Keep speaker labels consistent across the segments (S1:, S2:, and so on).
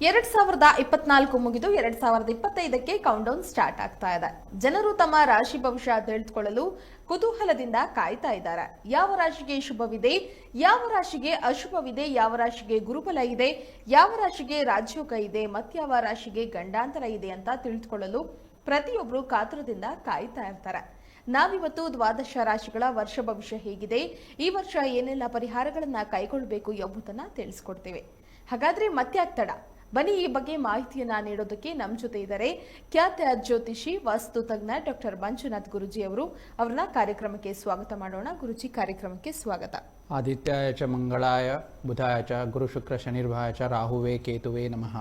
S1: ಎರಡ್ ಸಾವಿರದ ಇಪ್ಪತ್ನಾಲ್ಕು ಮುಗಿದು ಎರಡ್ ಸಾವಿರದ ಇಪ್ಪತ್ತೈದಕ್ಕೆ ಕೌಂಟೌನ್ ಸ್ಟಾರ್ಟ್ ಆಗ್ತಾ ಇದೆ. ಜನರು ತಮ್ಮ ರಾಶಿ ಭವಿಷ್ಯ ತಿಳಿದುಕೊಳ್ಳಲು ಕುತೂಹಲದಿಂದ ಕಾಯ್ತಾ ಇದ್ದಾರೆ. ಯಾವ ರಾಶಿಗೆ ಶುಭವಿದೆ? ಯಾವ ರಾಶಿಗೆ ಅಶುಭವಿದೆ? ಯಾವ ರಾಶಿಗೆ ಗುರುಬಲ ಇದೆ? ಯಾವ ರಾಶಿಗೆ ರಾಜ್ಯೋಗ ಇದೆ? ಮತ್ಯಾವ ರಾಶಿಗೆ ಗಂಡಾಂತರ ಇದೆ ಅಂತ ತಿಳಿದುಕೊಳ್ಳಲು ಪ್ರತಿಯೊಬ್ಬರು ಕಾತುರದಿಂದ ಕಾಯ್ತಾ ಇರ್ತಾರೆ. ನಾವಿವತ್ತು ದ್ವಾದಶ ರಾಶಿಗಳ ವರ್ಷ ಭವಿಷ್ಯ ಹೇಗಿದೆ. ಈ ವರ್ಷ ಏನೆಲ್ಲ ಪರಿಹಾರಗಳನ್ನ ಕೈಗೊಳ್ಳಬೇಕು ಎಂಬುದನ್ನ ತಿಳಿಸ್ಕೊಡ್ತೇವೆ. ಹಾಗಾದ್ರೆ ಮತ್ತೆ ತಡ? ಬನ್ನಿ, ಈ ಬಗ್ಗೆ ಮಾಹಿತಿಯನ್ನ ನೀಡೋದಕ್ಕೆ ನಮ್ಮ ಜೊತೆ ಇದ್ದಾರೆ ಖ್ಯಾತ ಜ್ಯೋತಿಷಿ, ವಾಸ್ತು ತಜ್ಞ ಡಾಕ್ಟರ್ ಮಂಜುನಾಥ್ ಗುರುಜಿ ಅವರು. ಅವ್ರನ್ನ ಕಾರ್ಯಕ್ರಮಕ್ಕೆ ಸ್ವಾಗತ ಮಾಡೋಣ. ಗುರುಜಿ, ಕಾರ್ಯಕ್ರಮಕ್ಕೆ ಸ್ವಾಗತ.
S2: ಆದಿತ್ಯಾಯ ಚ ಮಂಗಳಾಯ, ಬುಧಾಯ ಚ ಗುರು ಶುಕ್ರ ಶನಿರ್ಭಾಯ ಚ ರಾಹುವೇ ಕೇತುವೇ ನಮಃ.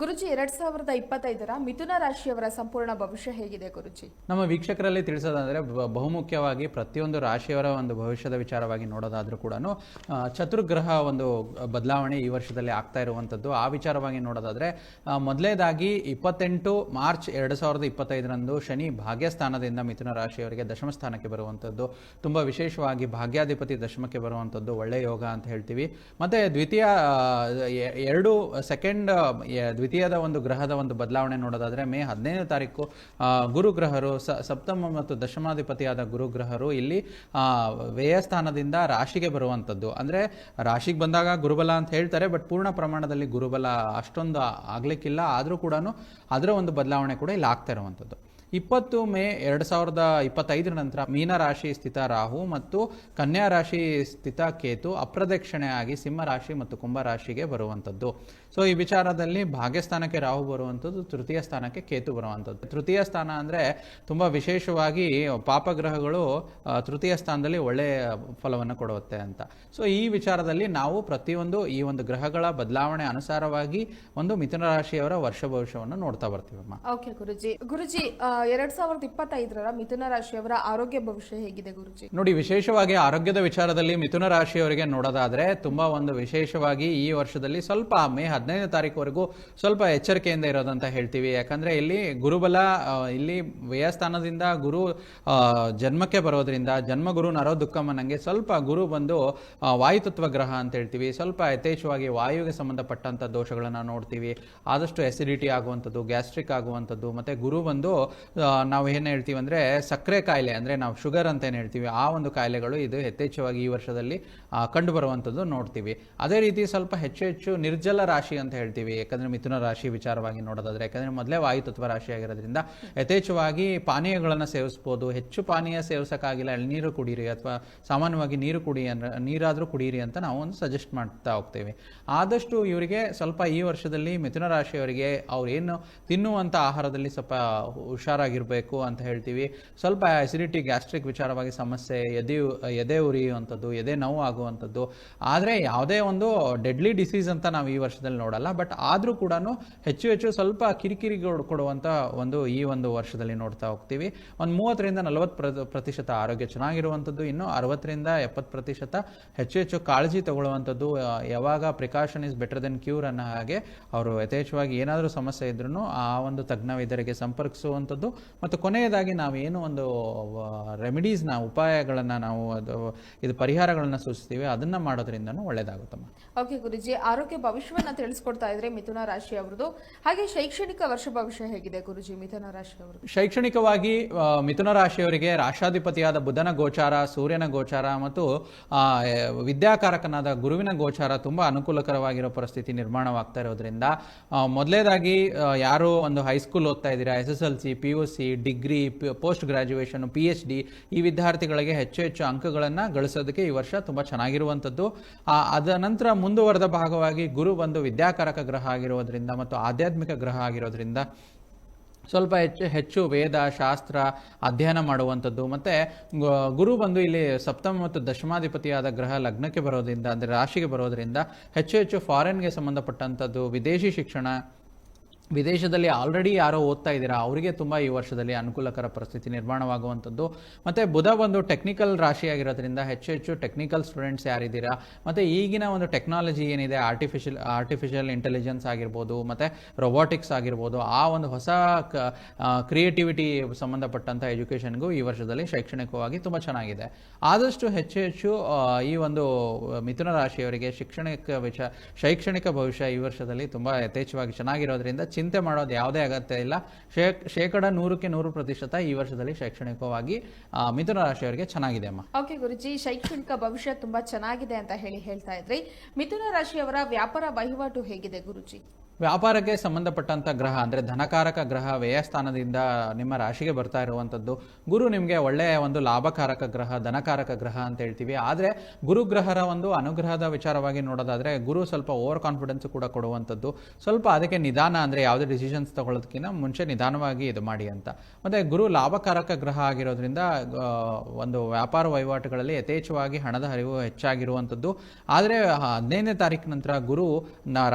S1: ಗುರುಜಿ, ಎರಡ್ ಸಾವಿರದ ಇಪ್ಪತ್ತೈದರ ಮಿಥುನ ರಾಶಿಯವರ ಸಂಪೂರ್ಣ ಭವಿಷ್ಯ ಹೇಗಿದೆ ಗುರುಜಿ?
S2: ನಮ್ಮ ವೀಕ್ಷಕರಲ್ಲಿ ತಿಳಿಸೋದಂದ್ರೆ ಬಹುಮುಖ್ಯವಾಗಿ ಪ್ರತಿಯೊಂದು ರಾಶಿಯವರ ಒಂದು ಭವಿಷ್ಯದ ವಿಚಾರವಾಗಿ ನೋಡೋದಾದ್ರೂ ಕೂಡ ಚತುರ್ಗ್ರಹ ಒಂದು ಬದಲಾವಣೆ ಈ ವರ್ಷದಲ್ಲಿ ಆಗ್ತಾ ಇರುವಂಥದ್ದು. ಆ ವಿಚಾರವಾಗಿ ನೋಡೋದಾದ್ರೆ ಮೊದಲೇದಾಗಿ ಇಪ್ಪತ್ತೆಂಟು ಮಾರ್ಚ್ ಎರಡು ಸಾವಿರದ ಇಪ್ಪತ್ತೈದರಂದು ಶನಿ ಭಾಗ್ಯಸ್ಥಾನದಿಂದ ಮಿಥುನ ರಾಶಿಯವರಿಗೆ ದಶಮ ಸ್ಥಾನಕ್ಕೆ ಬರುವಂಥದ್ದು. ತುಂಬ ವಿಶೇಷವಾಗಿ ಭಾಗ್ಯಾಧಿಪತಿ ದಶಮಕ್ಕೆ ಬರುವಂಥದ್ದು ಒಳ್ಳೆಯ ಯೋಗ ಅಂತ ಹೇಳ್ತೀವಿ. ಮತ್ತೆ ದ್ವಿತೀಯ ಎರಡು ಸೆಕೆಂಡ್ ದ್ವಿತೀಯದ ಒಂದು ಗ್ರಹದ ಒಂದು ಬದಲಾವಣೆ ನೋಡೋದಾದ್ರೆ ಮೇ ಹದಿನೈದನೇ ತಾರೀಕು ಗುರುಗ್ರಹರು ಸಪ್ತಮ ಮತ್ತು ದಶಮಾಧಿಪತಿಯಾದ ಗುರುಗ್ರಹರು ಇಲ್ಲಿ ವ್ಯಯಸ್ಥಾನದಿಂದ ರಾಶಿಗೆ ಬರುವಂಥದ್ದು. ಅಂದರೆ ರಾಶಿಗೆ ಬಂದಾಗ ಗುರುಬಲ ಅಂತ ಹೇಳ್ತಾರೆ, ಬಟ್ ಪೂರ್ಣ ಪ್ರಮಾಣದಲ್ಲಿ ಗುರುಬಲ ಅಷ್ಟೊಂದು ಆಗ್ಲಿಕ್ಕಿಲ್ಲ. ಆದರೂ ಕೂಡ ಅದರ ಒಂದು ಬದಲಾವಣೆ ಕೂಡ ಇಲ್ಲಿ ಆಗ್ತಾ ಇರುವಂಥದ್ದು. ಇಪ್ಪತ್ತು ಮೇ ಎರಡು ಸಾವಿರದ ಇಪ್ಪತ್ತೈದರ ನಂತರ ಮೀನರಾಶಿ ಸ್ಥಿತ ರಾಹು ಮತ್ತು ಕನ್ಯಾ ರಾಶಿ ಸ್ಥಿತ ಕೇತು ಅಪ್ರದಕ್ಷಿಣೆಯಾಗಿ ಸಿಂಹ ರಾಶಿ ಮತ್ತು ಕುಂಭ ರಾಶಿಗೆ ಬರುವಂಥದ್ದು ಸೊ ಈ ವಿಚಾರದಲ್ಲಿ ಭಾಗ್ಯಸ್ಥಾನಕ್ಕೆ ರಾಹು ಬರುವಂಥದ್ದು ತೃತೀಯ ಸ್ಥಾನಕ್ಕೆ ಕೇತು ಬರುವಂಥದ್ದು ತೃತೀಯ ಸ್ಥಾನ ಅಂದರೆ ತುಂಬ ವಿಶೇಷವಾಗಿ ಪಾಪಗ್ರಹಗಳು ತೃತೀಯ ಸ್ಥಾನದಲ್ಲಿ ಒಳ್ಳೆಯ ಫಲವನ್ನು ಕೊಡುತ್ತೆ ಅಂತ. ಸೊ ಈ ವಿಚಾರದಲ್ಲಿ ನಾವು ಪ್ರತಿಯೊಂದು ಈ ಒಂದು ಗ್ರಹಗಳ ಬದಲಾವಣೆ ಅನುಸಾರವಾಗಿ ಒಂದು ಮಿಥುನ ರಾಶಿಯವರ ವರ್ಷ ಭವಿಷ್ಯವನ್ನು ನೋಡ್ತಾ ಬರ್ತೀವಮ್ಮ.
S1: ಓಕೆ ಗುರುಜಿ. ಗುರುಜಿ ಎರಡ್ ಸಾವಿರದ ಇಪ್ಪತ್ತೈದರ ಮಿಥುನ ರಾಶಿಯವರ ಆರೋಗ್ಯ ಭವಿಷ್ಯ ಹೇಗಿದೆ ಗುರುಜಿ?
S2: ನೋಡಿ, ವಿಶೇಷವಾಗಿ ಆರೋಗ್ಯದ ವಿಚಾರದಲ್ಲಿ ಮಿಥುನ ರಾಶಿಯವರಿಗೆ ನೋಡೋದಾದ್ರೆ ತುಂಬಾ ಒಂದು ವಿಶೇಷವಾಗಿ ಈ ವರ್ಷದಲ್ಲಿ ಸ್ವಲ್ಪ ಮೇ ಹದಿನೈದನೇ ತಾರೀಕುವರೆಗೂ ಸ್ವಲ್ಪ ಎಚ್ಚರಿಕೆಯಿಂದ ಇರೋದಂತ ಹೇಳ್ತೀವಿ. ಯಾಕಂದ್ರೆ ಇಲ್ಲಿ ಗುರುಬಲ ಇಲ್ಲಿ ವ್ಯಯಸ್ಥಾನದಿಂದ ಗುರು ಜನ್ಮಕ್ಕೆ ಬರೋದ್ರಿಂದ, ಜನ್ಮಗುರು ನರೋ ದುಃಖಮ್ಮನಂಗೆ ಸ್ವಲ್ಪ ಗುರು ಬಂದು ವಾಯುತತ್ವ ಗ್ರಹ ಅಂತ ಹೇಳ್ತೀವಿ. ಸ್ವಲ್ಪ ಯಥೇಚ್ಛವಾಗಿ ವಾಯುವಿಗೆ ಸಂಬಂಧಪಟ್ಟಂತ ದೋಷಗಳನ್ನ ನೋಡ್ತೀವಿ. ಆದಷ್ಟು ಎಸಿಡಿಟಿ ಆಗುವಂಥದ್ದು ಗ್ಯಾಸ್ಟ್ರಿಕ್ ಆಗುವಂಥದ್ದು, ಮತ್ತೆ ಗುರು ಬಂದು ನಾವು ಏನು ಹೇಳ್ತೀವಿ ಅಂದರೆ ಸಕ್ಕರೆ ಕಾಯಿಲೆ ಅಂದರೆ ನಾವು ಶುಗರ್ ಅಂತ ಏನು ಹೇಳ್ತೀವಿ, ಆ ಒಂದು ಕಾಯಿಲೆಗಳು ಇದು ಯಥೇಚ್ಛವಾಗಿ ಈ ವರ್ಷದಲ್ಲಿ ಕಂಡುಬರುವಂಥದ್ದು ಕಂಡು ಬರುವಂಥದ್ದು ನೋಡ್ತೀವಿ. ಅದೇ ರೀತಿ ಸ್ವಲ್ಪ ಹೆಚ್ಚು ಹೆಚ್ಚು ನಿರ್ಜಲ ರಾಶಿ ಅಂತ ಹೇಳ್ತೀವಿ. ಯಾಕಂದರೆ ಮಿಥುನ ರಾಶಿ ವಿಚಾರವಾಗಿ ನೋಡೋದಾದ್ರೆ, ಯಾಕಂದರೆ ಮೊದಲೇ ವಾಯುತತ್ವ ರಾಶಿ ಆಗಿರೋದ್ರಿಂದ ಯಥೇಚ್ಛವಾಗಿ ಪಾನೀಯಗಳನ್ನು ಸೇವಿಸ್ಬೋದು. ಹೆಚ್ಚು ಪಾನೀಯ ಸೇವಿಸೋಕ್ಕಾಗಿಲ್ಲ ಎಳ್ನೀರು ಕುಡೀರಿ ಅಥವಾ ಸಾಮಾನ್ಯವಾಗಿ ನೀರು ಕುಡಿ ಅಂದ್ರೆ, ನೀರಾದರೂ ಕುಡೀರಿ ಅಂತ ನಾವು ಒಂದು ಸಜೆಸ್ಟ್ ಮಾಡ್ತಾ ಹೋಗ್ತೀವಿ. ಆದಷ್ಟು ಇವರಿಗೆ ಸ್ವಲ್ಪ ಈ ವರ್ಷದಲ್ಲಿ ಮಿಥುನ ರಾಶಿಯವರಿಗೆ ಏನು ತಿನ್ನುವಂಥ ಆಹಾರದಲ್ಲಿ ಸ್ವಲ್ಪ ಹುಷಾರಾಗಿರಬೇಕು ಅಂತ ಹೇಳ್ತೀವಿ. ಸ್ವಲ್ಪ ಅಸಿಡಿಟಿ ಗ್ಯಾಸ್ಟ್ರಿಕ್ ವಿಚಾರವಾಗಿ ಸಮಸ್ಯೆ, ಎದೆ ಎದೆ ಉರಿಯುವಂಥದ್ದು, ಎದೆ ನೋವು ಆಗುವಂಥದ್ದು. ಆದರೆ ಯಾವುದೇ ಒಂದು ಡೆಡ್ಲಿ ಡಿಸೀಸ್ ಅಂತ ನಾವು ಈ ವರ್ಷದಲ್ಲಿ ನೋಡಲ್ಲ. ಬಟ್ ಆದರೂ ಕೂಡ ಹೆಚ್ಚು ಹೆಚ್ಚು ಸ್ವಲ್ಪ ಕಿರಿಕಿರಿ ಕೊಡ್- ಕೊಡುವಂಥ ಒಂದು ಈ ಒಂದು ವರ್ಷದಲ್ಲಿ ನೋಡ್ತಾ ಹೋಗ್ತೀವಿ. ಒಂದು ಮೂವತ್ತರಿಂದ ನಲವತ್ತು ಪ್ರ ಪ್ರತಿಶತ ಆರೋಗ್ಯ ಚೆನ್ನಾಗಿರುವಂಥದ್ದು. ಇನ್ನು ಅರವತ್ತರಿಂದ ಎಪ್ಪತ್ತು ಪ್ರತಿಶತ ಹೆಚ್ಚು ಹೆಚ್ಚು ಕಾಳಜಿ ತಗೊಳ್ಳುವಂಥದ್ದು. ಯಾವಾಗ precaution is better than cure ಅನ್ನೋ ಹಾಗೆ ಅವರು ಯಥೇಚ್ಛವಾಗಿ ಏನಾದರೂ ಸಮಸ್ಯೆ ಇದ್ರೂ ಆ ಒಂದು ತಜ್ಞ ವೈದ್ಯರಿಗೆ ಸಂಪರ್ಕಿಸುವಂಥದ್ದು. ಮತ್ತು ಕೊನೆಯದಾಗಿ ನಾವು ಏನು ಒಂದು ರೆಮಿಡೀಸ್ನ ಉಪಾಯಗಳನ್ನು ನಾವು ಅದು ಇದು ಪರಿಹಾರಗಳನ್ನು ಸೂಚಿಸ್ತೀವಿ ಅದನ್ನು ಮಾಡೋದ್ರಿಂದನೂ ಒಳ್ಳೆಯದಾಗುತ್ತಮ್ಮ
S1: ಓಕೆ ಗುರುಜಿ ಆರೋಗ್ಯ ಭವಿಷ್ಯವನ್ನು ತಿಳಿಸ್ಕೊಡ್ತಾ ಇದ್ರೆ ಮಿಥುನ ರಾಶಿ ಅವರದು ಹಾಗೆ ಶೈಕ್ಷಣಿಕ ವರ್ಷ ಭವಿಷ್ಯ ಹೇಗಿದೆ ಗುರುಜಿ ಮಿಥುನ ರಾಶಿ ಅವರು
S2: ಶೈಕ್ಷಣಿಕವಾಗಿ ಮಿಥುನ ರಾಶಿಯವರಿಗೆ ರಾಷ್ಟ್ರಾಧಿಪತಿಯಾದ ಬುಧನ ಗೋಚಾರ ಸೂರ್ಯನ ಗೋಚಾರ ಮತ್ತು ವಿದ್ಯಾಕಾರಕನಾದ ಗುರುವಿನ ಗೋಚಾರ ತುಂಬಾ ಅನುಕೂಲಕರವಾಗಿರೋ ಪರಿಸ್ಥಿತಿ ನಿರ್ಮಾಣವಾಗ್ತಾ ಇರೋದ್ರಿಂದ ಮೊದಲೇದಾಗಿ ಯಾರು ಒಂದು ಹೈಸ್ಕೂಲ್ ಓದ್ತಾ ಇದ್ದೀರಾ S S L C P U C degree post graduation P H D ಈ ವಿದ್ಯಾರ್ಥಿಗಳಿಗೆ ಹೆಚ್ಚು ಹೆಚ್ಚು ಅಂಕಗಳನ್ನು ಗಳಿಸೋದಕ್ಕೆ ಈ ವರ್ಷ ತುಂಬ ಚೆನ್ನಾಗಿರುವಂಥದ್ದು ಆ, ನಂತರ ಮುಂದುವರೆದ ಭಾಗವಾಗಿ ಗುರು ಒಂದು ವಿದ್ಯಾಕಾರಕ ಗ್ರಹ ಆಗಿರೋದ್ರಿಂದ ಮತ್ತು ಆಧ್ಯಾತ್ಮಿಕ ಗ್ರಹ ಆಗಿರೋದ್ರಿಂದ ಸ್ವಲ್ಪ ಹೆಚ್ಚು ಹೆಚ್ಚು ವೇದ ಶಾಸ್ತ್ರ ಅಧ್ಯಯನ ಮಾಡುವಂಥದ್ದು ಮತ್ತು ಗುರು ಬಂದು ಇಲ್ಲಿ ಸಪ್ತಮ ಮತ್ತು ದಶಮಾಧಿಪತಿಯಾದ ಗ್ರಹ ಲಗ್ನಕ್ಕೆ ಬರೋದ್ರಿಂದ ಅಂದರೆ ರಾಶಿಗೆ ಬರೋದ್ರಿಂದ ಹೆಚ್ಚು ಹೆಚ್ಚು ಫಾರಿನ್ಗೆ ಸಂಬಂಧಪಟ್ಟಂಥದ್ದು ವಿದೇಶಿ ಶಿಕ್ಷಣ ವಿದೇಶದಲ್ಲಿ ಆಲ್ರೆಡಿ ಯಾರೋ ಓದ್ತಾ ಇದ್ದೀರಾ, ಅವರಿಗೆ ತುಂಬ ಈ ವರ್ಷದಲ್ಲಿ ಅನುಕೂಲಕರ ಪರಿಸ್ಥಿತಿ ನಿರ್ಮಾಣವಾಗುವಂಥದ್ದು. ಮತ್ತು ಬುಧ ಒಂದು ಟೆಕ್ನಿಕಲ್ ರಾಶಿಯಾಗಿರೋದ್ರಿಂದ ಹೆಚ್ಚು ಹೆಚ್ಚು ಟೆಕ್ನಿಕಲ್ ಸ್ಟೂಡೆಂಟ್ಸ್ ಯಾರಿದ್ದೀರಾ? ಮತ್ತು ಈಗಿನ ಒಂದು ಟೆಕ್ನಾಲಜಿ ಏನಿದೆ ಆರ್ಟಿಫಿಷಿಯಲ್ ಆರ್ಟಿಫಿಷಿಯಲ್ ಇಂಟೆಲಿಜೆನ್ಸ್ ಆಗಿರ್ಬೋದು, ಮತ್ತು ರೊಬೋಟಿಕ್ಸ್ ಆಗಿರ್ಬೋದು, ಆ ಒಂದು ಹೊಸ ಕ್ರಿಯೇಟಿವಿಟಿ ಸಂಬಂಧಪಟ್ಟಂಥ ಎಜುಕೇಷನ್ಗೂ ಈ ವರ್ಷದಲ್ಲಿ ಶೈಕ್ಷಣಿಕವಾಗಿ ತುಂಬ ಚೆನ್ನಾಗಿದೆ. ಆದಷ್ಟು ಹೆಚ್ಚು ಹೆಚ್ಚು ಈ ಒಂದು ಮಿಥುನ ರಾಶಿಯವರಿಗೆ ಶಿಕ್ಷಣಿಕ ವಿಷ ಶೈಕ್ಷಣಿಕ ಭವಿಷ್ಯ ಈ ವರ್ಷದಲ್ಲಿ ತುಂಬ ಯಥೇಚ್ಛವಾಗಿ ಚೆನ್ನಾಗಿರೋದ್ರಿಂದ ಚಿಂತೆ ಮಾಡೋದು ಯಾವುದೇ ಅಗತ್ಯ ಇಲ್ಲ. ಶೇಕ್ ಶೇಕಡ ನೂರಕ್ಕೆ ನೂರು ಪ್ರತಿಶತ ಈ ವರ್ಷದಲ್ಲಿ ಶೈಕ್ಷಣಿಕವಾಗಿ ಮಿಥುನ ರಾಶಿಯವರಿಗೆ ಚೆನ್ನಾಗಿದೆ ಅಮ್ಮ.
S1: ಓಕೆ ಗುರುಜಿ, ಶೈಕ್ಷಣಿಕ ಭವಿಷ್ಯ ತುಂಬಾ ಚೆನ್ನಾಗಿದೆ ಅಂತ ಹೇಳಿ ಹೇಳ್ತಾ ಇದ್ರಿ. ಮಿಥುನ ರಾಶಿಯವರ ವ್ಯಾಪಾರ ವಹಿವಾಟು ಹೇಗಿದೆ ಗುರುಜಿ?
S2: ವ್ಯಾಪಾರಕ್ಕೆ ಸಂಬಂಧಪಟ್ಟಂಥ ಗ್ರಹ, ಅಂದರೆ ಧನಕಾರಕ ಗ್ರಹ ವ್ಯಯಸ್ಥಾನದಿಂದ ನಿಮ್ಮ ರಾಶಿಗೆ ಬರ್ತಾ ಇರುವಂಥದ್ದು ಗುರು ನಿಮಗೆ ಒಳ್ಳೆಯ ಒಂದು ಲಾಭಕಾರಕ ಗ್ರಹ, ಧನಕಾರಕ ಗ್ರಹ ಅಂತ ಹೇಳ್ತೀವಿ. ಆದರೆ ಗುರುಗ್ರಹರ ಒಂದು ಅನುಗ್ರಹದ ವಿಚಾರವಾಗಿ ನೋಡೋದಾದರೆ, ಗುರು ಸ್ವಲ್ಪ ಓವರ್ ಕಾನ್ಫಿಡೆನ್ಸ್ ಕೂಡ ಕೊಡುವಂಥದ್ದು ಸ್ವಲ್ಪ ಅದಕ್ಕೆ ನಿಧಾನ ಅಂದರೆ ಯಾವುದೇ ಡಿಸಿಷನ್ಸ್ ತಗೊಳ್ಳೋದಕ್ಕಿಂತ ಮುಂಚೆ ನಿಧಾನವಾಗಿ ಇದು ಮಾಡಿ ಅಂತ. ಮತ್ತು ಗುರು ಲಾಭಕಾರಕ ಗ್ರಹ ಆಗಿರೋದ್ರಿಂದ ಒಂದು ವ್ಯಾಪಾರ ವಹಿವಾಟುಗಳಲ್ಲಿ ಯಥೇಚ್ಛವಾಗಿ ಹಣದ ಹರಿವು ಹೆಚ್ಚಾಗಿರುವಂಥದ್ದು ಆದರೆ ಹದಿನೈದನೇ ತಾರೀಕು ನಂತರ ಗುರು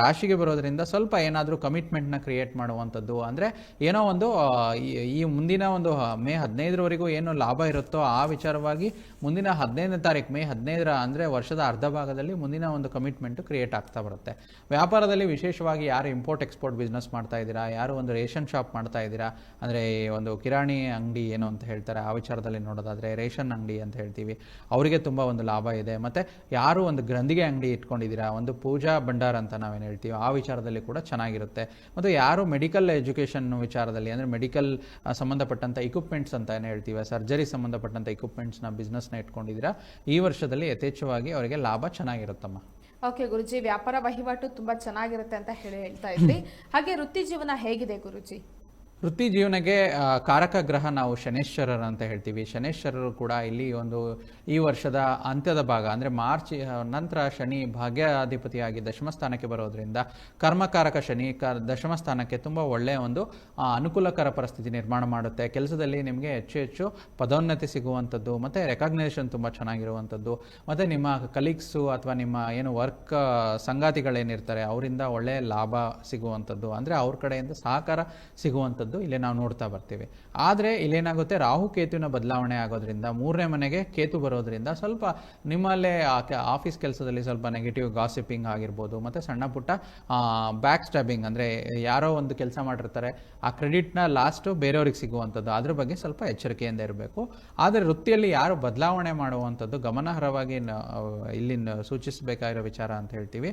S2: ರಾಶಿಗೆ ಬರೋದ್ರಿಂದ ಸ್ವಲ್ಪ ಏನಾದರೂ ಕಮಿಟ್ಮೆಂಟ್ನ ಕ್ರಿಯೇಟ್ ಮಾಡುವಂಥದ್ದು. ಅಂದರೆ ಏನೋ ಒಂದು ಈ- ಮುಂದಿನ ಒಂದು ಮೇ ಹದಿನೈದರವರೆಗೂ ಏನು ಲಾಭ ಇರುತ್ತೋ ಆ ವಿಚಾರವಾಗಿ ಮುಂದಿನ ಹದಿನೈದನೇ ತಾರೀಕು ಮೇ ಹದಿನೈದರ ಅಂದರೆ ವರ್ಷದ ಅರ್ಧ ಭಾಗದಲ್ಲಿ ಮುಂದಿನ ಒಂದು ಕಮಿಟ್ಮೆಂಟು ಕ್ರಿಯೇಟ್ ಆಗ್ತಾ ಬರುತ್ತೆ. ವ್ಯಾಪಾರದಲ್ಲಿ ವಿಶೇಷವಾಗಿ ಯಾರು ಇಂಪೋರ್ಟ್ ಎಕ್ಸ್ಪೋರ್ಟ್ ಬಿಸ್ನೆಸ್ ಮಾಡ್ತಾ ಇದ್ದೀರಾ? ಯಾರು ಒಂದು ರೇಷನ್ ಶಾಪ್ ಮಾಡ್ತಾ ಇದ್ದೀರಾ? ಅಂದರೆ ಒಂದು ಕಿರಾಣಿ ಅಂಗಡಿ ಏನು ಅಂತ ಹೇಳ್ತಾರೆ, ಆ ವಿಚಾರದಲ್ಲಿ ನೋಡೋದಾದರೆ ರೇಷನ್ ಅಂಗಡಿ ಅಂತ ಹೇಳ್ತೀವಿ. ಅವರಿಗೆ ತುಂಬ ಒಂದು ಲಾಭ ಇದೆ. ಮತ್ತು ಯಾರು ಒಂದು ಗ್ರಂಥಿಗೆ ಅಂಗಡಿ ಇಟ್ಕೊಂಡಿದ್ದೀರಾ? ಒಂದು ಪೂಜಾ ಭಂಡಾರ ಅಂತ ನಾವೇನು ಹೇಳ್ತೀವಿ, ಆ ವಿಚಾರದಲ್ಲಿ ಕೂಡ ಚೆನ್ನಾಗಿರುತ್ತೆ. ಮತ್ತು ಯಾರು ಮೆಡಿಕಲ್ ಎಜುಕೇಷನ್ ವಿಚಾರದಲ್ಲಿ, ಅಂದರೆ ಮೆಡಿಕಲ್ ಸಂಬಂಧಪಟ್ಟಂಥ ಇಕ್ವಿಪ್ಮೆಂಟ್ಸ್ ಅಂತ ಏನು ಹೇಳ್ತೀವಿ ಸರ್ಜರಿ ಸಂಬಂಧಪಟ್ಟಂಥ ಇಕ್ವಿಪ್ಮೆಂಟ್ಸ್ನ ಬಿಸ್ನೆಸ್ನ ಇಟ್ಕೊಂಡಿದ್ದೀರಾ, ಈ ವರ್ಷದಲ್ಲಿ ಯಥೇಚ್ಛವಾಗಿ ಅವರಿಗೆ ಲಾಭ ಚೆನ್ನಾಗಿರುತ್ತಮ್ಮ.
S1: ಓಕೆ ಗುರುಜಿ, ವ್ಯಾಪಾರ ವಹಿವಾಟು ತುಂಬಾ ಚೆನ್ನಾಗಿರುತ್ತೆ ಅಂತ ಹೇಳಿ ಹೇಳ್ತಾ ಇದ್ರಿ. ಹಾಗೆ ವೃತ್ತಿ ಜೀವನ ಹೇಗಿದೆ ಗುರುಜಿ?
S2: ವೃತ್ತಿ ಜೀವನಕ್ಕೆ ಕಾರಕ ಗ್ರಹ ನಾವು ಶನೇಶ್ವರರು ಅಂತ ಹೇಳ್ತೀವಿ. ಶನೇಶ್ವರರು ಕೂಡ ಇಲ್ಲಿ ಒಂದು, ಈ ವರ್ಷದ ಅಂತ್ಯದ ಭಾಗ, ಅಂದರೆ ಮಾರ್ಚ್ ನಂತರ ಶನಿ ಭಾಗ್ಯಾಧಿಪತಿಯಾಗಿ ದಶಮ ಸ್ಥಾನಕ್ಕೆ ಬರೋದ್ರಿಂದ ಕರ್ಮಕಾರಕ ಶನಿ ಕ, ದಶಮ ಸ್ಥಾನಕ್ಕೆ ತುಂಬ ಒಳ್ಳೆಯ ಒಂದು ಅನುಕೂಲಕರ ಪರಿಸ್ಥಿತಿ ನಿರ್ಮಾಣ ಮಾಡುತ್ತೆ. ಕೆಲಸದಲ್ಲಿ ನಿಮಗೆ ಹೆಚ್ಚು ಹೆಚ್ಚು ಪದೋನ್ನತಿ ಸಿಗುವಂಥದ್ದು, ಮತ್ತು ರೆಕಾಗ್ನೇಷನ್ ತುಂಬ ಚೆನ್ನಾಗಿರುವಂಥದ್ದು, ಮತ್ತು ನಿಮ್ಮ ಕಲೀಗ್ಸು ಅಥವಾ ನಿಮ್ಮ ಏನು ವರ್ಕ್ ಸಂಗಾತಿಗಳೇನಿರ್ತಾರೆ, ಅವರಿಂದ ಒಳ್ಳೆಯ ಲಾಭ ಸಿಗುವಂಥದ್ದು, ಅಂದರೆ ಅವ್ರ ಕಡೆಯಿಂದ ಸಹಕಾರ ಸಿಗುವಂಥದ್ದು. ಇಲ್ಲಿ ನಾವು ನೋಡ್ತಾ ಬರ್ತೀವಿ. ಆದರೆ ಇಲ್ಲೇನಾಗುತ್ತೆ, ರಾಹು ಕೇತುವಿನ ಬದಲಾವಣೆ ಆಗೋದ್ರಿಂದ, ಮೂರನೇ ಮನೆಗೆ ಕೇತು ಬರೋದ್ರಿಂದ ಸ್ವಲ್ಪ ನಿಮ್ಮಲ್ಲೇ ಆಫೀಸ್ ಕೆಲಸದಲ್ಲಿ ಸ್ವಲ್ಪ ನೆಗೆಟಿವ್ ಗಾಸಿಪಿಂಗ್ ಆಗಿರ್ಬೋದು, ಮತ್ತು ಸಣ್ಣ ಪುಟ್ಟ ಬ್ಯಾಕ್ ಸ್ಟ್ಯಾಬಿಂಗ್ ಅಂದರೆ ಯಾರೋ ಒಂದು ಕೆಲಸ ಮಾಡಿರ್ತಾರೆ, ಆ ಕ್ರೆಡಿಟ್ನ ಲಾಸ್ಟು ಬೇರೆಯವ್ರಿಗೆ ಸಿಗುವಂಥದ್ದು, ಅದ್ರ ಬಗ್ಗೆ ಸ್ವಲ್ಪ ಎಚ್ಚರಿಕೆಯಿಂದ ಇರಬೇಕು. ಆದರೆ ವೃತ್ತಿಯಲ್ಲಿ ಯಾರು ಬದಲಾವಣೆ ಮಾಡುವಂಥದ್ದು ಗಮನಾರ್ಹವಾಗಿ ಇಲ್ಲಿ ಸೂಚಿಸಬೇಕಾಗಿರೋ ವಿಚಾರ ಅಂತ ಹೇಳ್ತೀವಿ.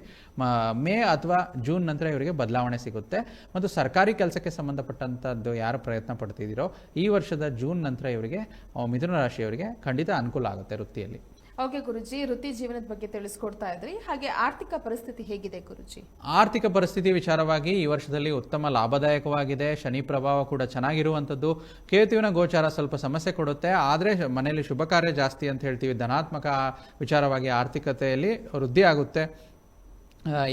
S2: ಮೇ ಅಥವಾ ಜೂನ್ ನಂತರ ಇವರಿಗೆ ಬದಲಾವಣೆ ಸಿಗುತ್ತೆ. ಮತ್ತು ಸರ್ಕಾರಿ ಕೆಲಸಕ್ಕೆ ಸಂಬಂಧಪಟ್ಟಂಥದ್ದು ಯಾರು ಪ್ರಯತ್ನ ಪಡ್ತಿದ್ದೀರೋ ಈ ವರ್ಷದ ಜೂನ್ ನಂತರ ಇವರಿಗೆ ಮಿಥುನ ರಾಶಿಯವರಿಗೆ ಖಂಡಿತ ಅನುಕೂಲ ಆಗುತ್ತೆ ವೃತ್ತಿಯಲ್ಲಿ.
S1: ಓಕೆ ಗುರುಜಿ ವೃತ್ತಿ ಜೀವನದ ಬಗ್ಗೆ ತಿಳಿಸ್ಕೊಡ್ತಾ ಇದ್ರಿ. ಹಾಗೆ ಆರ್ಥಿಕ ಪರಿಸ್ಥಿತಿ ಹೇಗಿದೆ ಗುರುಜಿ?
S2: ಆರ್ಥಿಕ ಪರಿಸ್ಥಿತಿ ವಿಚಾರವಾಗಿ ಈ ವರ್ಷದಲ್ಲಿ ಉತ್ತಮ ಲಾಭದಾಯಕವಾಗಿದೆ. ಶನಿ ಪ್ರಭಾವ ಕೂಡ ಚೆನ್ನಾಗಿರುವಂಥದ್ದು. ಕೇತುವಿನ ಗೋಚಾರ ಸ್ವಲ್ಪ ಸಮಸ್ಯೆ ಕೊಡುತ್ತೆ. ಆದರೆ ಮನೆಯಲ್ಲಿ ಶುಭ ಕಾರ್ಯ ಜಾಸ್ತಿ ಅಂತ ಹೇಳ್ತೀವಿ. ಧನಾತ್ಮಕ ವಿಚಾರವಾಗಿ ಆರ್ಥಿಕತೆಯಲ್ಲಿ ವೃದ್ಧಿ ಆಗುತ್ತೆ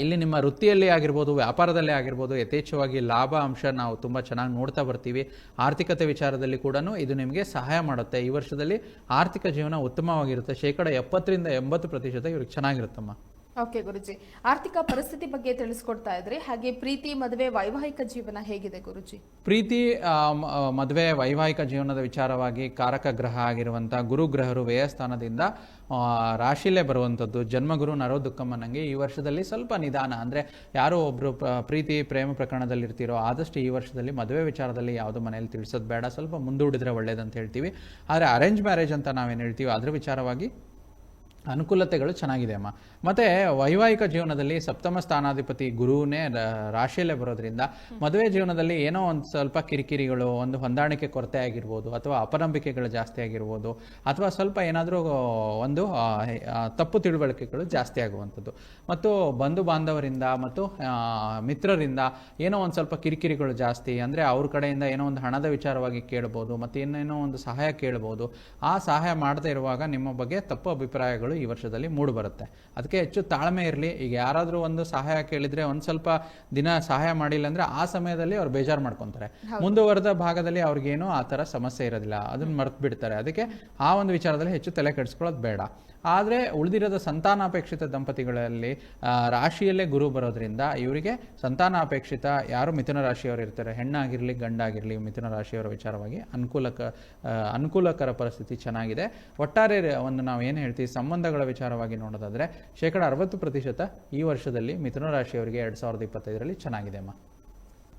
S2: ಇಲ್ಲಿ ನಿಮ್ಮ ವೃತ್ತಿಯಲ್ಲಿ ಆಗಿರ್ಬೋದು, ವ್ಯಾಪಾರದಲ್ಲೇ ಆಗಿರ್ಬೋದು, ಯಥೇಚ್ಛವಾಗಿ ಲಾಭ ಅಂಶ ನಾವು ತುಂಬ ಚೆನ್ನಾಗಿ ನೋಡ್ತಾ ಬರ್ತೀವಿ. ಆರ್ಥಿಕತೆ ವಿಚಾರದಲ್ಲಿ ಕೂಡ ಇದು ನಿಮಗೆ ಸಹಾಯ ಮಾಡುತ್ತೆ. ಈ ವರ್ಷದಲ್ಲಿ ಆರ್ಥಿಕ ಜೀವನ ಉತ್ತಮವಾಗಿರುತ್ತೆ. ಶೇಕಡ ಎಪ್ಪತ್ತರಿಂದ ಎಂಬತ್ತು ಪ್ರತಿಶತ ಇವ್ರಿಗೆ ಚೆನ್ನಾಗಿರುತ್ತಮ್ಮ.
S1: ಓಕೆ ಗುರುಜಿ. ಆರ್ಥಿಕ ಪರಿಸ್ಥಿತಿ ಬಗ್ಗೆ ತಿಳಿಸ್ಕೊಡ್ತಾ ಇದ್ರಿ. ಹಾಗೆ ಪ್ರೀತಿ, ಮದುವೆ, ವೈವಾಹಿಕ ಜೀವನ ಹೇಗಿದೆ ಗುರುಜಿ?
S2: ಪ್ರೀತಿ ಮದುವೆ, ವೈವಾಹಿಕ ಜೀವನದ ವಿಚಾರವಾಗಿ ಕಾರಕ ಗ್ರಹ ಆಗಿರುವಂಥ ಗುರುಗ್ರಹರು ವ್ಯಯಸ್ಥಾನದಿಂದ ರಾಶಿಲೇ ಬರುವಂಥದ್ದು ಜನ್ಮಗುರು ನರೋ ದುಃಖಮ್ಮನಂಗೆ ಈ ವರ್ಷದಲ್ಲಿ ಸ್ವಲ್ಪ ನಿಧಾನ. ಅಂದರೆ ಯಾರೋ ಒಬ್ಬರು ಪ್ರೀತಿ, ಪ್ರೇಮ ಪ್ರಕರಣದಲ್ಲಿರ್ತೀರೋ, ಆದಷ್ಟು ಈ ವರ್ಷದಲ್ಲಿ ಮದುವೆ ವಿಚಾರದಲ್ಲಿ ಯಾವುದು ಮನೆಯಲ್ಲಿ ತಿಳಿಸೋದು ಬೇಡ. ಸ್ವಲ್ಪ ಮುಂದೂಡಿದ್ರೆ ಒಳ್ಳೇದಂತ ಹೇಳ್ತೀವಿ. ಆದರೆ ಅರೇಂಜ್ ಮ್ಯಾರೇಜ್ ಅಂತ ನಾವೇನು ಹೇಳ್ತೀವಿ, ಅದರ ವಿಚಾರವಾಗಿ ಅನುಕೂಲತೆಗಳು ಚೆನ್ನಾಗಿದೆ ಅಮ್ಮ. ಮತ್ತೆ ವೈವಾಹಿಕ ಜೀವನದಲ್ಲಿ ಸಪ್ತಮ ಸ್ಥಾನಾಧಿಪತಿ ಗುರುನೇ ರ- ರಾಶಿಯಲ್ಲೇ ಬರೋದ್ರಿಂದ ಮದುವೆ ಜೀವನದಲ್ಲಿ ಏನೋ ಒಂದು ಸ್ವಲ್ಪ ಕಿರಿಕಿರಿಗಳು, ಒಂದು ಹೊಂದಾಣಿಕೆ ಕೊರತೆ ಆಗಿರ್ಬೋದು, ಅಥವಾ ಅಪನಂಬಿಕೆಗಳು ಜಾಸ್ತಿ ಆಗಿರ್ಬೋದು, ಅಥವಾ ಸ್ವಲ್ಪ ಏನಾದರೂ ಒಂದು ತಪ್ಪು ತಿಳುವಳಿಕೆಗಳು ಜಾಸ್ತಿ ಆಗುವಂಥದ್ದು. ಮತ್ತು ಬಂಧು ಬಾಂಧವರಿಂದ ಮತ್ತು ಮಿತ್ರರಿಂದ ಏನೋ ಒಂದು ಸ್ವಲ್ಪ ಕಿರಿಕಿರಿಗಳು ಜಾಸ್ತಿ, ಅಂದರೆ ಅವ್ರ ಕಡೆಯಿಂದ ಏನೋ ಒಂದು ಹಣದ ವಿಚಾರವಾಗಿ ಕೇಳ್ಬೋದು, ಮತ್ತು ಇನ್ನೇನೋ ಒಂದು ಸಹಾಯ ಕೇಳ್ಬೋದು. ಆ ಸಹಾಯ ಮಾಡದೇ ಇರುವಾಗ ನಿಮ್ಮ ಬಗ್ಗೆ ತಪ್ಪು ಅಭಿಪ್ರಾಯಗಳು ಈ ವರ್ಷದಲ್ಲಿ ಮೂಡ್ ಬರುತ್ತೆ. ಅದಕ್ಕೆ ಹೆಚ್ಚು ತಾಳ್ಮೆ ಇರಲಿ. ಈಗ ಯಾರಾದರೂ ಒಂದು ಸಹಾಯ ಕೇಳಿದ್ರೆ ಒಂದು ಸ್ವಲ್ಪ ದಿನ ಸಹಾಯ ಮಾಡಿಲ್ಲ ಅಂದ್ರೆ ಆ ಸಮಯದಲ್ಲಿ ಅವ್ರು ಬೇಜಾರು ಮಾಡ್ಕೊತಾರೆ. ಮುಂದುವರೆದ ಭಾಗದಲ್ಲಿ ಅವ್ರಿಗೇನು ಆ ಥರ ಸಮಸ್ಯೆ ಇರೋದಿಲ್ಲ. ಅದನ್ನ ಮರ್ತು ಬಿಡ್ತಾರೆ ಅದಕ್ಕೆ ಆ ಒಂದು ವಿಚಾರದಲ್ಲಿ ಹೆಚ್ಚು ತಲೆ ಕೆಡಿಸ್ಕೊಳ್ಳೋದು ಬೇಡ. ಆದರೆ ಉಳಿದಿರೋದ ಸಂತಾನಾಪೇಕ್ಷಿತ ದಂಪತಿಗಳಲ್ಲಿ ರಾಶಿಯಲ್ಲೇ ಗುರು ಬರೋದ್ರಿಂದ ಇವರಿಗೆ ಸಂತಾನಾಪೇಕ್ಷಿತ ಯಾರು ಮಿಥುನ ರಾಶಿಯವರು ಇರ್ತಾರೆ. ಹೆಣ್ಣಾಗಿರಲಿ ಗಂಡಾಗಿರಲಿ ಮಿಥುನ ರಾಶಿಯವರ ವಿಚಾರವಾಗಿ ಅನುಕೂಲಕ ಅನುಕೂಲಕರ ಪರಿಸ್ಥಿತಿ ಚೆನ್ನಾಗಿದೆ. ಒಟ್ಟಾರೆ ಒಂದು ನಾವು ಏನು ಹೇಳ್ತೀವಿ ಸಂಬಂಧಗಳ ವಿಚಾರವಾಗಿ ನೋಡೋದಾದರೆ ಶೇಕಡ ಅರವತ್ತು ಪ್ರತಿಶತ ಈ ವರ್ಷದಲ್ಲಿ ಮಿಥುನ ರಾಶಿಯವರಿಗೆ ಎರಡು ಸಾವಿರದ ಇಪ್ಪತ್ತೈದರಲ್ಲಿ ಚೆನ್ನಾಗಿದೆ ಅಮ್ಮ.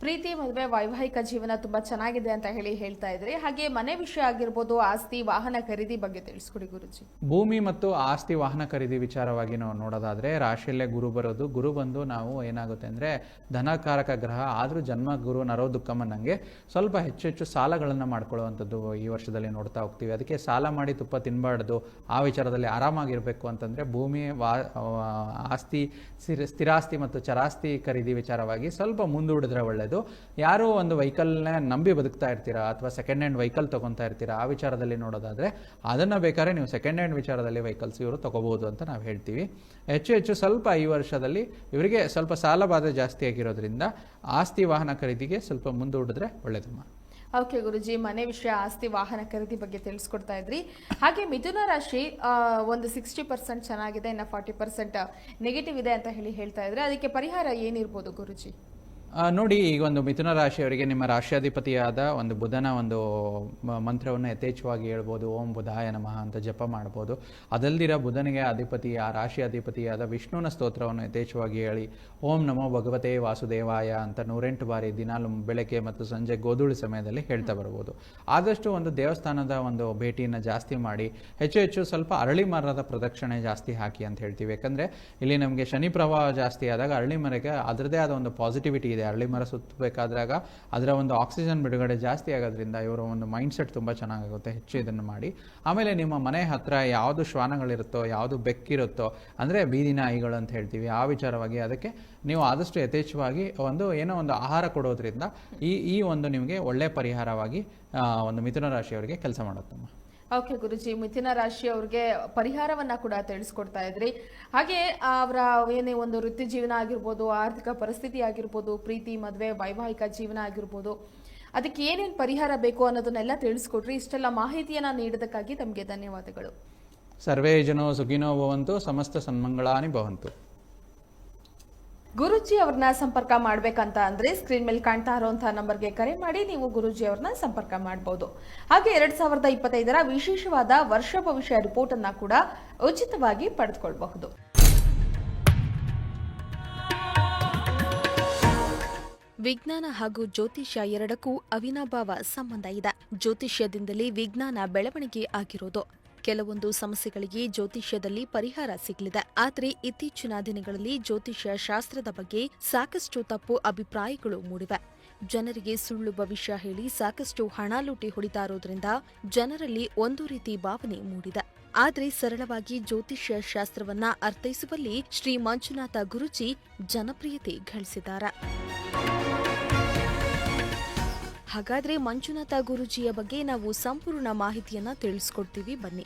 S1: ಪ್ರೀತಿ, ಮದುವೆ, ವೈವಾಹಿಕ ಜೀವನ ತುಂಬಾ ಚೆನ್ನಾಗಿದೆ ಅಂತ ಹೇಳಿ ಹೇಳ್ತಾ ಇದ್ರಿ. ಹಾಗೆ ಮನೆ ವಿಷಯ ಆಗಿರ್ಬೋದು, ಆಸ್ತಿ, ವಾಹನ ಖರೀದಿ ಬಗ್ಗೆ ತಿಳಿಸ್ಕೊಡಿ ಗುರುಜಿ.
S2: ಭೂಮಿ ಮತ್ತು ಆಸ್ತಿ, ವಾಹನ ಖರೀದಿ ವಿಚಾರವಾಗಿ ನಾವು ನೋಡೋದಾದ್ರೆ, ರಾಶಿಯಲ್ಲೇ ಗುರು ಬರೋದು. ಗುರು ಬಂದು ನಾವು ಏನಾಗುತ್ತೆ ಅಂದ್ರೆ, ಧನಕಾರಕ ಗ್ರಹ, ಆದ್ರೂ ಜನ್ಮ ಗುರು, ನರೋ ದುಃಖಮ್ಮನಂಗೆ ಸ್ವಲ್ಪ ಹೆಚ್ಚು ಹೆಚ್ಚು ಸಾಲಗಳನ್ನು ಮಾಡ್ಕೊಳ್ಳುವಂಥದ್ದು ಈ ವರ್ಷದಲ್ಲಿ ನೋಡ್ತಾ ಹೋಗ್ತೀವಿ. ಅದಕ್ಕೆ ಸಾಲ ಮಾಡಿ ತುಪ್ಪ ತಿನ್ಬಾರ್ದು. ಆ ವಿಚಾರದಲ್ಲಿ ಆರಾಮಾಗಿರಬೇಕು ಅಂತಂದ್ರೆ, ಭೂಮಿ ಆಸ್ತಿ, ಸ್ಥಿರ, ಸ್ಥಿರಾಸ್ತಿ ಮತ್ತು ಚರಾಸ್ತಿ ಖರೀದಿ ವಿಚಾರವಾಗಿ ಸ್ವಲ್ಪ ಮುಂದೂಡಿದ್ರೆ ಒಳ್ಳೆಯದು ಯಾರು ಒಂದು ವೆಹಿಕಲ್ನ ನಂಬಿ ಬದುಕ್ತಾ ಇರ್ತೀರಾ ಅಥವಾ ಸೆಕೆಂಡ್ ಹ್ಯಾಂಡ್ ವೆಹಿಕಲ್ ತೊಗೊತಾ ಇರ್ತೀರಾ, ಆ ವಿಚಾರದಲ್ಲಿ ನೋಡೋದಾದ್ರೆ ಅದನ್ನ ಬೇಕಾದ್ರೆ ನೀವು ಸೆಕೆಂಡ್ ಹ್ಯಾಂಡ್ ವಿಚಾರದಲ್ಲಿ ವೆಹಿಕಲ್ಸ್ ಇವರು ತೊಗೋಬೋದು ಅಂತ ನಾವು ಹೇಳ್ತೀವಿ. ಹೆಚ್ಚು ಹೆಚ್ಚು ಸ್ವಲ್ಪ ಈ ವರ್ಷದಲ್ಲಿ ಇವರಿಗೆ ಸ್ವಲ್ಪ ಸಾಲ ಬಾಧೆ ಜಾಸ್ತಿ ಆಗಿರೋದ್ರಿಂದ ಆಸ್ತಿ ವಾಹನ ಖರೀದಿಗೆ ಸ್ವಲ್ಪ ಮುಂದೂಡಿದ್ರೆ ಒಳ್ಳೇದು
S1: ಓಕೆ ಗುರುಜಿ, ಮನೆ ವಿಷಯ ಆಸ್ತಿ ವಾಹನ ಖರೀದಿ ಬಗ್ಗೆ ತಿಳಿಸ್ಕೊಡ್ತಾ ಇದ್ರಿ. ಹಾಗೆ ಮಿಥುನ ರಾಶಿ ಒಂದು ಸಿಕ್ಸ್ಟಿ ಪರ್ಸೆಂಟ್ ಚೆನ್ನಾಗಿದೆ, ಇನ್ನು ಫಾರ್ಟಿ ಪರ್ಸೆಂಟ್ ನೆಗೆಟಿವ್ ಇದೆ ಅಂತ ಹೇಳಿ ಹೇಳ್ತಾ ಇದ್ರೆ. ಅದಕ್ಕೆ ಪರಿಹಾರ ಏನಿರ್ಬೋದು ಗುರುಜಿ?
S2: ನೋಡಿ, ಈಗ ಒಂದು ಮಿಥುನ ರಾಶಿಯವರಿಗೆ ನಿಮ್ಮ ರಾಶ್ಯಾಧಿಪತಿಯಾದ ಒಂದು ಬುಧನ ಒಂದು ಮಂತ್ರವನ್ನು ಯಥೇಚ್ಛವಾಗಿ ಹೇಳ್ಬೋದು, ಓಂ ಬುಧಾಯ ನಮಃ ಅಂತ ಜಪ ಮಾಡ್ಬೋದು. ಅದಲ್ದಿರ ಬುಧನಿಗೆ ಅಧಿಪತಿ, ಆ ರಾಶಿ ಅಧಿಪತಿಯಾದ ವಿಷ್ಣುವಿನ ಸ್ತೋತ್ರವನ್ನು ಯಥೇಚ್ಛವಾಗಿ ಹೇಳಿ, ಓಂ ನಮೋ ಭಗವತೆ ವಾಸುದೇವಾಯ ಅಂತ ನೂರೆಂಟು ಬಾರಿ ದಿನಾಲು ಬೆಳಗ್ಗೆ ಮತ್ತು ಸಂಜೆ ಗೋಧೂಳಿ ಸಮಯದಲ್ಲಿ ಹೇಳ್ತಾ ಬರ್ಬೋದು. ಆದಷ್ಟು ಒಂದು ದೇವಸ್ಥಾನದ ಒಂದು ಭೇಟಿಯನ್ನು ಜಾಸ್ತಿ ಮಾಡಿ, ಹೆಚ್ಚು ಹೆಚ್ಚು ಸ್ವಲ್ಪ ಅರಳಿ ಮರದ ಪ್ರದಕ್ಷಿಣೆ ಜಾಸ್ತಿ ಹಾಕಿ ಅಂತ ಹೇಳ್ತೀವಿ. ಯಾಕಂದರೆ, ಇಲ್ಲಿ ನಮಗೆ ಶನಿ ಪ್ರವಾಹ ಜಾಸ್ತಿ ಆದಾಗ ಅರಳಿ ಮರಕ್ಕೆ ಅದರದೇ ಆದ ಒಂದು ಪಾಸಿಟಿವಿಟಿ ಇದೆ. ಅರಳಿ ಮರ ಸುತ್ತಬೇಕಾದಾಗ ಅದರ ಒಂದು ಆಕ್ಸಿಜನ್ ಬಿಡುಗಡೆ ಜಾಸ್ತಿ ಆಗೋದ್ರಿಂದ ಇವರ ಒಂದು ಮೈಂಡ್ ಸೆಟ್ ತುಂಬ ಚೆನ್ನಾಗಾಗುತ್ತೆ, ಹೆಚ್ಚು ಇದನ್ನು ಮಾಡಿ. ಆಮೇಲೆ ನಿಮ್ಮ ಮನೆ ಹತ್ರ ಯಾವುದು ಶ್ವಾನಗಳಿರುತ್ತೋ, ಯಾವುದು ಬೆಕ್ಕಿರುತ್ತೋ, ಅಂದರೆ ಬೀದಿ ನಾಯಿಗಳು ಅಂತ ಹೇಳ್ತೀವಿ, ಆ ವಿಚಾರವಾಗಿ ಅದಕ್ಕೆ ನೀವು ಆದಷ್ಟು ಯಥೇಚ್ಛವಾಗಿ ಒಂದು ಏನೋ ಒಂದು ಆಹಾರ ಕೊಡೋದ್ರಿಂದ ಈ ಈ ಒಂದು ನಿಮಗೆ ಒಳ್ಳೆಯ ಪರಿಹಾರವಾಗಿ ಒಂದು ಮಿಥುನ ರಾಶಿಯವರಿಗೆ ಕೆಲಸ ಮಾಡುತ್ತಮ್ಮ.
S1: ಓಕೆ ಗುರುಜಿ, ಮಿಥುನ ರಾಶಿ ಅವ್ರಿಗೆ ಪರಿಹಾರವನ್ನ ಕೂಡ ತಿಳಿಸ್ಕೊಡ್ತಾ ಇದ್ರಿ. ಹಾಗೆ ಅವರ ಏನೇ ಒಂದು ವೃತ್ತಿ ಜೀವನ ಆಗಿರ್ಬೋದು, ಆರ್ಥಿಕ ಪರಿಸ್ಥಿತಿ ಆಗಿರ್ಬೋದು, ಪ್ರೀತಿ, ಮದುವೆ, ವೈವಾಹಿಕ ಜೀವನ ಆಗಿರ್ಬೋದು, ಅದಕ್ಕೆ ಏನೇನು ಪರಿಹಾರ ಬೇಕು ಅನ್ನೋದನ್ನೆಲ್ಲ ತಿಳಿಸ್ಕೊಟ್ರಿ ಇಷ್ಟೆಲ್ಲ ಮಾಹಿತಿಯನ್ನ ನೀಡೋದಕ್ಕಾಗಿ ತಮಗೆ ಧನ್ಯವಾದಗಳು.
S2: ಸರ್ವೇ ಜನೋ ಸುಖಿನೋ ಭವಂತು, ಸಮಸ್ತ ಸನ್ಮಂಗಳಾನಿ ಭವಂತು.
S1: ಗುರುಜಿ ಅವ್ರನ್ನ ಸಂಪರ್ಕ ಮಾಡ್ಬೇಕಂತ ಅಂದ್ರೆ ಸ್ಕ್ರೀನ್ ಮೇಲೆ ಕಾಣ್ತಾ ಇರುವಂತಹ ನಂಬರ್ಗೆ ಕರೆ ಮಾಡಿ ನೀವು ಗುರುಜಿ ಅವ್ರನ್ನ ಸಂಪರ್ಕ ಮಾಡಬಹುದು ಹಾಗೆ ಎರಡ್ ಸಾವಿರದ ಇಪ್ಪತ್ತೈದರ ವಿಶೇಷವಾದ ವರ್ಷ ಭವಿಷ್ಯ ರಿಪೋರ್ಟ್ ಅನ್ನ ಕೂಡ ಉಚಿತವಾಗಿ ಪಡೆದುಕೊಳ್ಳಬಹುದು
S3: ವಿಜ್ಞಾನ ಹಾಗೂ ಜ್ಯೋತಿಷ್ಯ ಎರಡಕ್ಕೂ ಅವಿನಾಭಾವ ಸಂಬಂಧ ಇದೆ. ಜ್ಯೋತಿಷ್ಯದಿಂದಲೇ ವಿಜ್ಞಾನ ಬೆಳವಣಿಗೆ ಆಗಿರೋದು. ಕೆಲವೊಂದು ಸಮಸ್ಯೆಗಳಿಗೆ ಜ್ಯೋತಿಷ್ಯದಲ್ಲಿ ಪರಿಹಾರ ಸಿಗಲಿದೆ. ಆದರೆ ಇತ್ತೀಚಿನ ದಿನಗಳಲ್ಲಿ ಜ್ಯೋತಿಷ್ಯ ಶಾಸ್ತ್ರದ ಬಗ್ಗೆ ಸಾಕಷ್ಟು ತಪ್ಪು ಅಭಿಪ್ರಾಯಗಳು ಮೂಡಿವೆ. ಜನರಿಗೆ ಸುಳ್ಳು ಭವಿಷ್ಯ ಹೇಳಿ ಸಾಕಷ್ಟು ಹಣ ಲೂಟಿ ಹೊಡಿತಾರೋದ್ರಿಂದ ಜನರಲ್ಲಿ ಒಂದು ರೀತಿ ಭಾವನೆ ಮೂಡಿದೆ. ಆದರೆ ಸರಳವಾಗಿ ಜ್ಯೋತಿಷ್ಯ ಶಾಸ್ತ್ರವನ್ನ ಅರ್ಥೈಸುವಲ್ಲಿ ಶ್ರೀ ಮಂಜುನಾಥ ಗುರುಜಿ ಜನಪ್ರಿಯತೆ ಗಳಿಸಿದ್ದಾರೆ. ಹಾಗಾದ್ರೆ ಮಂಜುನಾಥ ಗುರುಜಿಯ ಬಗ್ಗೆ ನಾವು ಸಂಪೂರ್ಣ ಮಾಹಿತಿಯನ್ನ ತಿಳಿಸ್ಕೊಡ್ತೀವಿ. ಬನ್ನಿ.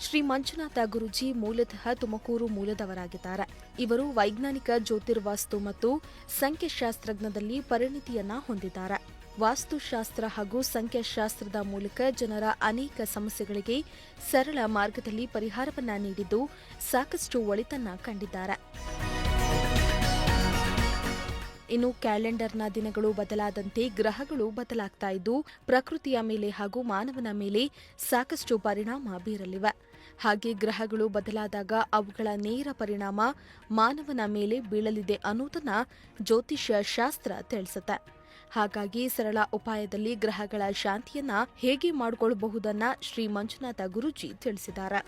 S3: ಶ್ರೀ ಮಂಜುನಾಥ ಗುರುಜಿ ಮೂಲತಃ ತುಮಕೂರು ಮೂಲದವರಾಗಿದ್ದಾರೆ. ಇವರು ವೈಜ್ಞಾನಿಕ ಜ್ಯೋತಿರ್ವಾಸ್ತು ಮತ್ತು ಸಂಖ್ಯಾಶಾಸ್ತ್ರಜ್ಞದಲ್ಲಿ ಪರಿಣಿತಿಯನ್ನ ಹೊಂದಿದ್ದಾರೆ. ವಾಸ್ತುಶಾಸ್ತ್ರ ಹಾಗೂ ಸಂಖ್ಯಾಶಾಸ್ತ್ರದ ಮೂಲಕ ಜನರ ಅನೇಕ ಸಮಸ್ಯೆಗಳಿಗೆ ಸರಳ ಮಾರ್ಗದಲ್ಲಿ ಪರಿಹಾರವನ್ನ ನೀಡಿದ್ದು ಸಾಕಷ್ಟು ಒಳಿತನ್ನ ಕಂಡಿದ್ದಾರೆ. ಇನ್ನು ಕ್ಯಾಲೆಂಡರ್ನ ದಿನಗಳು ಬದಲಾದಂತೆ ಗ್ರಹಗಳು ಬದಲಾಗ್ತಾ ಇದ್ದು, ಪ್ರಕೃತಿಯ ಮೇಲೆ ಹಾಗೂ ಮಾನವನ ಮೇಲೆ ಸಾಕಷ್ಟು ಪರಿಣಾಮ ಬೀರಲಿವೆ. ಹಾಗೆ ಗ್ರಹಗಳು ಬದಲಾದಾಗ ಅವುಗಳ ನೇರ ಪರಿಣಾಮ ಮಾನವನ ಮೇಲೆ ಬೀಳಲಿದೆ ಅನ್ನೋದನ್ನ ಜ್ಯೋತಿಷ್ಯ ಶಾಸ್ತ್ರ ತಿಳಿಸುತ್ತೆ. ಹಾಗಾಗಿ ಸರಳ ಉಪಾಯದಲ್ಲಿ ಗ್ರಹಗಳ ಶಾಂತಿಯನ್ನ ಹೇಗೆ ಮಾಡಿಕೊಳ್ಳಬಹುದನ್ನ ಶ್ರೀ ಮಂಜುನಾಥ ಗುರುಜಿ ತಿಳಿಸಿದ್ದಾರೆ.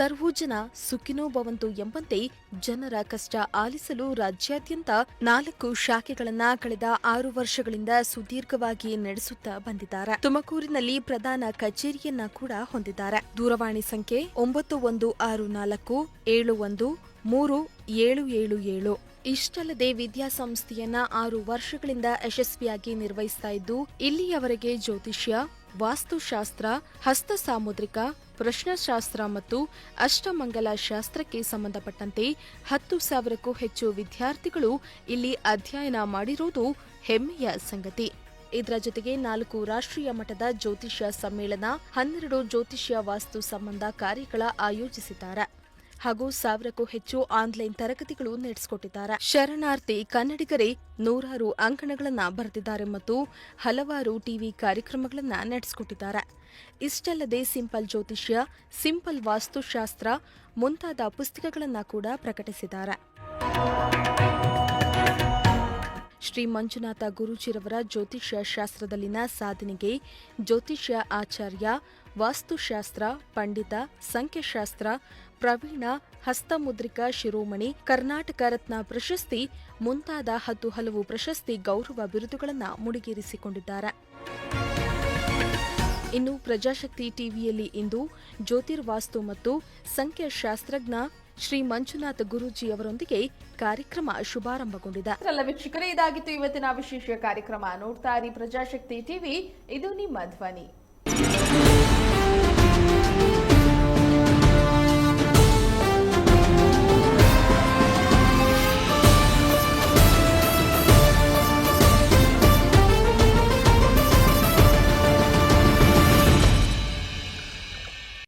S3: ಸರ್ವೂ ಜನ ಸುಖಿನೋ ಭವಂತು ಎಂಬಂತೆ ಜನರ ಕಷ್ಟ ಆಲಿಸಲು ರಾಜ್ಯಾದ್ಯಂತ ನಾಲ್ಕು ಶಾಖೆಗಳನ್ನ ಕಳೆದ ಆರು ವರ್ಷಗಳಿಂದ ಸುದೀರ್ಘವಾಗಿ ನಡೆಸುತ್ತಾ ಬಂದಿದ್ದಾರೆ. ತುಮಕೂರಿನಲ್ಲಿ ಪ್ರಧಾನ ಕಚೇರಿಯನ್ನ ಕೂಡ ಹೊಂದಿದ್ದಾರೆ. ದೂರವಾಣಿ ಸಂಖ್ಯೆ ಒಂಬತ್ತು ಒಂದು ಆರು ನಾಲ್ಕು, ಏಳು ಒಂದು, ಮೂರು, ಏಳು ಏಳು ಏಳು. ಇಷ್ಟಲ್ಲದೆ ವಿದ್ಯಾಸಂಸ್ಥೆಯನ್ನ ಆರು ವರ್ಷಗಳಿಂದ ಯಶಸ್ವಿಯಾಗಿ ನಿರ್ವಹಿಸ್ತಾ ಇದ್ದು, ಇಲ್ಲಿಯವರೆಗೆ ಜ್ಯೋತಿಷ್ಯ ವಾಸ್ತುಶಾಸ್ತ್ರ ಹಸ್ತ ಸಾಮುದ್ರಿಕ ಪ್ರಶ್ನಶಾಸ್ತ್ರ ಮತ್ತು ಅಷ್ಟಮಂಗಲ ಶಾಸ್ತ್ರಕ್ಕೆ ಸಂಬಂಧಪಟ್ಟಂತೆ ಹತ್ತು ಸಾವಿರಕ್ಕೂ ಹೆಚ್ಚು ವಿದ್ಯಾರ್ಥಿಗಳು ಇಲ್ಲಿ ಅಧ್ಯಯನ ಮಾಡಿರುವುದು ಹೆಮ್ಮೆಯ ಸಂಗತಿ. ಇದರ ಜೊತೆಗೆ ನಾಲ್ಕು ರಾಷ್ಟ್ರೀಯ ಮಟ್ಟದ ಜ್ಯೋತಿಷ್ಯ ಸಮ್ಮೇಳನ, ಹನ್ನೆರಡು ಜ್ಯೋತಿಷ್ಯ ವಾಸ್ತು ಸಂಬಂಧ ಕಾರ್ಯಗಳ ಆಯೋಜಿಸಿದ್ದಾರೆ. ಹಾಗೂ ಸಾವಿರಕ್ಕೂ ಹೆಚ್ಚು ಆನ್ಲೈನ್ ತರಗತಿಗಳು ನಡೆಸಿಕೊಟ್ಟಿದ್ದಾರೆ. ಶರಣಾರ್ಥಿ ಕನ್ನಡಿಗರೇ, ನೂರಾರು ಅಂಕಣಗಳನ್ನು ಬರೆದಿದ್ದಾರೆ ಮತ್ತು ಹಲವಾರು ಟಿವಿ ಕಾರ್ಯಕ್ರಮಗಳನ್ನು ನಡೆಸಿಕೊಟ್ಟಿದ್ದಾರೆ. ಇಷ್ಟಲ್ಲದೆ ಸಿಂಪಲ್ ಜ್ಯೋತಿಷ್ಯ, ಸಿಂಪಲ್ ವಾಸ್ತುಶಾಸ್ತ್ರ ಮುಂತಾದ ಪುಸ್ತಕಗಳನ್ನು ಕೂಡ ಪ್ರಕಟಿಸಿದ್ದಾರೆ. ಶ್ರೀ ಮಂಜುನಾಥ ಗುರುಜಿರವರ ಜ್ಯೋತಿಷ್ಯ ಶಾಸ್ತ್ರದಲ್ಲಿನ ಸಾಧನೆಗೆ ಜ್ಯೋತಿಷ್ಯ ಆಚಾರ್ಯ, ವಾಸ್ತುಶಾಸ್ತ್ರ, ಪಂಡಿತ, ಸಂಖ್ಯಾಶಾಸ್ತ್ರ ಪ್ರವೀಣ ಹಸ್ತಮುದ್ರಿಕಾ ಶಿರೋಮಣಿ, ಕರ್ನಾಟಕ ರತ್ನ ಪ್ರಶಸ್ತಿ, ಮುಂತಾದ ಹತ್ತು ಹಲವು ಪ್ರಶಸ್ತಿ ಗೌರವ ಬಿರುದುಗಳನ್ನು ಮುಡಿಗೇರಿಸಿಕೊಂಡಿದ್ದಾರೆ. ಇನ್ನು ಪ್ರಜಾಶಕ್ತಿ ಟಿವಿಯಲ್ಲಿ ಇಂದು ಜ್ಯೋತಿರ್ವಾಸ್ತು ಮತ್ತು ಸಂಖ್ಯಾಶಾಸ್ತ್ರಜ್ಞ ಶ್ರೀ ಮಂಜುನಾಥ್ ಗುರೂಜಿ ಅವರೊಂದಿಗೆ ಕಾರ್ಯಕ್ರಮ ಶುಭಾರಂಭಗೊಂಡಿದೆ.
S1: ವೀಕ್ಷಕರೇ, ಇದಾಗಿತ್ತು ಇವತ್ತಿನ ವಿಶೇಷ ಕಾರ್ಯಕ್ರಮ. ನೋಡ್ತಾ ಇರಿ ಪ್ರಜಾಶಕ್ತಿ ಟಿವಿ, ಇದು ನಿಮ್ಮ ಧ್ವನಿ.